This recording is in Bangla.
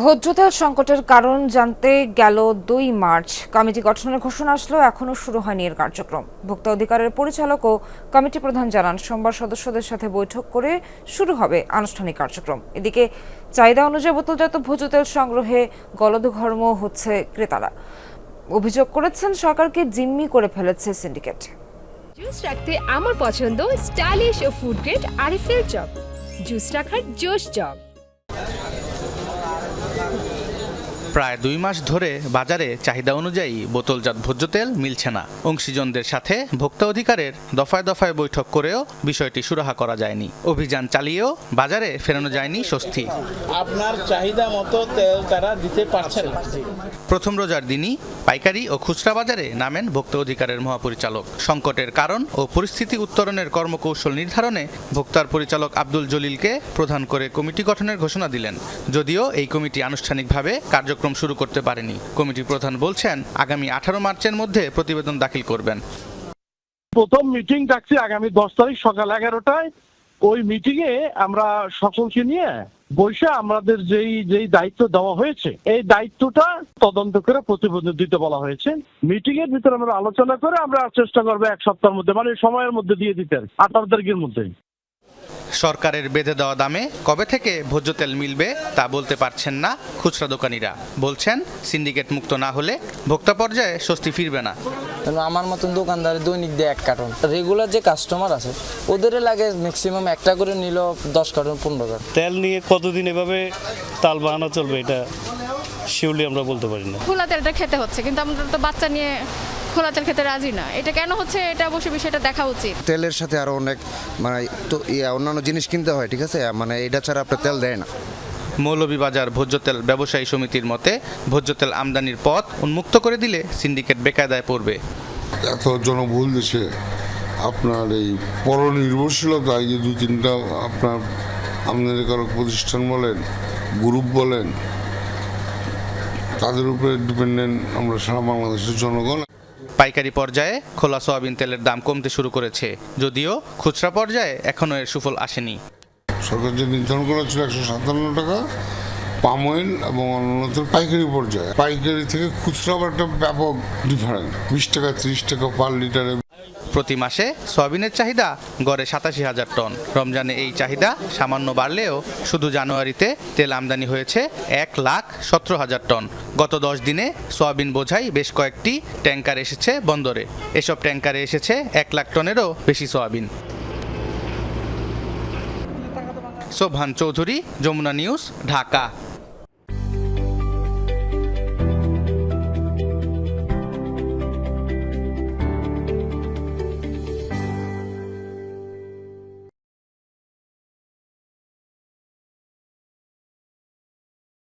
ভোজ্যতেল সংকটের কারণ জানতে গেল দুই মার্চ। কমিটি গঠনের ঘোষণা আসলেও এখনও শুরু হয়নি এর কার্যক্রম। ভোক্তা অধিকারের পরিচালক ও কমিটি প্রধান জানান, সোমবার সদস্যদের সাথে বৈঠক করে শুরু হবে আনুষ্ঠানিক কার্যক্রম। এদিকে চাহিদা অনুযায়ী বোতলজাত ভোজ্যতেল সংগ্রহে গলদঘর্ম হচ্ছে ক্রেতারা। অভিযোগ করেছেন, সরকারকে জিম্মি করে ফেলেছে সিন্ডিকেট। জুস রাখতে আমার পছন্দ স্টাইলিশ ও ফুড গ্রেড আরিফেল চক জুস রাখার জোশ জগ প্রায় দুই মাস ধরে বাজারে চাহিদা অনুযায়ী বোতলজাত ভোজ্য তেল মিলছে না। অংশীজনদের সাথে ভোক্তা অধিকারের দফায় দফায় বৈঠক করেও বিষয়টি সুরাহা করা যায়নি। অভিযান চালিয়েও বাজারে ফেরানো যায়নি স্বস্তি। আপনার চাহিদা মতো তেল তারা দিতে পারছে না। প্রথম রোজার দিনই পাইকারি ও খুচরা বাজারে নামেন ভোক্তা অধিকারের মহাপরিচালক। সংকটের কারণ ও পরিস্থিতি উত্তরণের কর্মকৌশল নির্ধারণে ভোক্তার পরিচালক আব্দুল জলিলকে প্রধান করে কমিটি গঠনের ঘোষণা দিলেন। যদিও এই কমিটি আনুষ্ঠানিকভাবে কার্যক্রম শুরু করতে পারেনি। কমিটি প্রধান বলছেন, আগামী আঠারো মার্চের মধ্যে প্রতিবেদন দাখিল করবেন। প্রথম মিটিং ডাকছি আগামী দশ তারিখ সকাল এগারোটায়। ওই মিটিং এ আমরা সকলকে নিয়ে বসে আমাদের যেই যেই দায়িত্ব দেওয়া হয়েছে, এই দায়িত্বটা তদন্ত করে প্রতিবেদন দিতে বলা হয়েছে। মিটিং এর ভিতরে আমরা আলোচনা করে আমরা চেষ্টা করব এক সপ্তাহের মধ্যে মানে সময়ের মধ্যে দিয়ে দিতে আঠারো তারিখের মধ্যে। সরকারের বেঁধে দেওয়া দামে কবে থেকে ভোজ্য তেল মিলবে তা বলতে পারছেন না খুচরা দোকানিরা। বলছেন সিন্ডিকেট মুক্ত না হলে ভোক্তা পর্যায়ে স্বস্তি ফিরবে না। আমার মতন দোকানদারের দৈনিক দেয় এক কার্টন। রেগুলার যে কাস্টমার আছে ওদের লাগে ম্যাক্সিমাম একটা করে নিল দশ কার্টন পনেরো কার্টন। তেল নিয়ে কতদিন এভাবে তাল বাহানো চলবে এটা শিউলি আমরা বলতে পারি না। খোলা তেলটা খেতে হচ্ছে কিন্তু আমরা তো বাচ্চা নিয়ে খোলা তেল খেতে রাজি না। এটা কেন হচ্ছে? এটা অবশ্যই বিষয়টা দেখা উচিত। তেলের সাথে আরও অনেক মানে তো ইয়া অন্যান্য জিনিস কিনতে হয় ঠিক আছে? মানে এটা ছাড়া আপনার তেল দেয় না। মৌলভীবাজার ভোজ্য তেল ব্যবসায়ী সমিতির মতে ভোজ্য তেল আমদানির পথ উন্মুক্ত করে দিলে সিন্ডিকেট বেকায়দায় পড়বে। এত জনবহুল দেশে আপনার এই পরনির্ভরশীলতা এই যে দু তিনটা আপনার আমদানিকারক প্রতিষ্ঠান বলেন গ্রুপ বলেন তাদের উপরে ডিপেন্ডেন্ট আমরা সারা বাংলাদেশের জনগণ পাইকারি পর্যায়ে খোলা সয়াবিন তেলের দাম কমতে শুরু করেছে। যদিও খুচরা পর্যায়ে এখনও এর সুফল আসেনি। সরকার যে নির্ধারণ করা একশো সাতান্ন টাকা পাম অয়েল এবং অন্যান্য পাইকারি পর্যায়ে। পাইকারি থেকে খুচরা একটা ব্যাপক ডিফারেন্স বিশ টাকা ত্রিশ টাকা পার লিটারে প্রতি মাসে সয়াবিনের চাহিদা গড়ে সাতাশি হাজার টন। রমজানে এই চাহিদা সামান্য বাড়লেও শুধু জানুয়ারিতে তেল আমদানি হয়েছে এক লাখ সতেরো হাজার টন। গত দশ দিনে সয়াবিন বোঝাই বেশ কয়েকটি ট্যাঙ্কার এসেছে বন্দরে। এসব ট্যাঙ্কারে এসেছে এক লাখ টনেরও বেশি সয়াবিন। সোভান চৌধুরী, যমুনা নিউজ, ঢাকা।